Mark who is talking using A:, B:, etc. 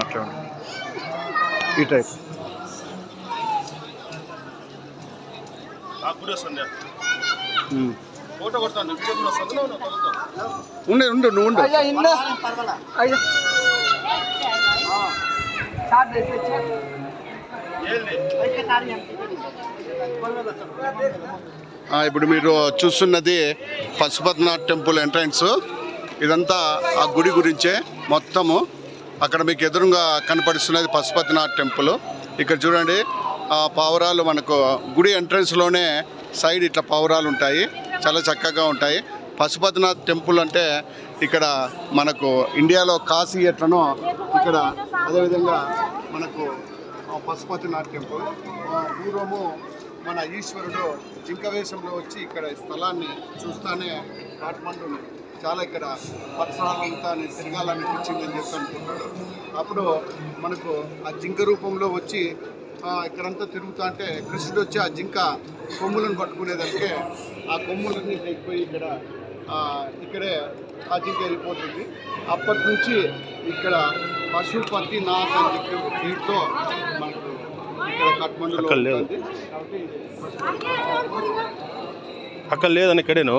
A: అట్లా ఈ టైప్ ఉండే ఉండు నువ్వు ఉండు. ఇప్పుడు మీరు చూస్తున్నది పశుపతినాథ్ టెంపుల్ ఎంట్రన్స్. ఇదంతా ఆ గుడి గురించే మొత్తము. అక్కడ మీకు ఎదురుగా కనపడిస్తున్నది పశుపతినాథ్ టెంపుల్. ఇక్కడ చూడండి ఆ పావురాలు మనకు గుడి ఎంట్రన్స్లోనే సైడ్ ఇట్లా పావురాలు ఉంటాయి. చాలా చక్కగా ఉంటాయి. పశుపతినాథ్ టెంపుల్ అంటే ఇక్కడ మనకు ఇండియాలో కాశీ ఎట్లనో ఇక్కడ అదేవిధంగా మనకు ఆ పశుపతినాథ్ టెంపుల్. దూరము పూర్వము మన ఈశ్వరుడు జింక వేషంలో వచ్చి ఇక్కడ ఈ స్థలాన్ని చూస్తానే కాఠ్మండుని. చాలా ఇక్కడ పరిసరాలంతా నేను తిరగాలనిపించిందని చెప్పి అనుకున్నాడు అప్పుడు మనకు ఆ జింక రూపంలో వచ్చి ఇక్కడంతా తిరుగుతా అంటే కృష్ణుడు వచ్చి ఆ జింక కొమ్ములను పట్టుకునేదానికి ఆ కొమ్ములన్నీ తెగిపోయి ఇక్కడ ఇక్కడే ఆ జింక వెళ్ళిపోతుంది. అప్పటి నుంచి ఇక్కడ పశుపతి నాథ్ అని చెప్పి దీంతో మనకు ఇక్కడ కట్మండులో
B: అక్కడ లేదని ఇక్కడేను!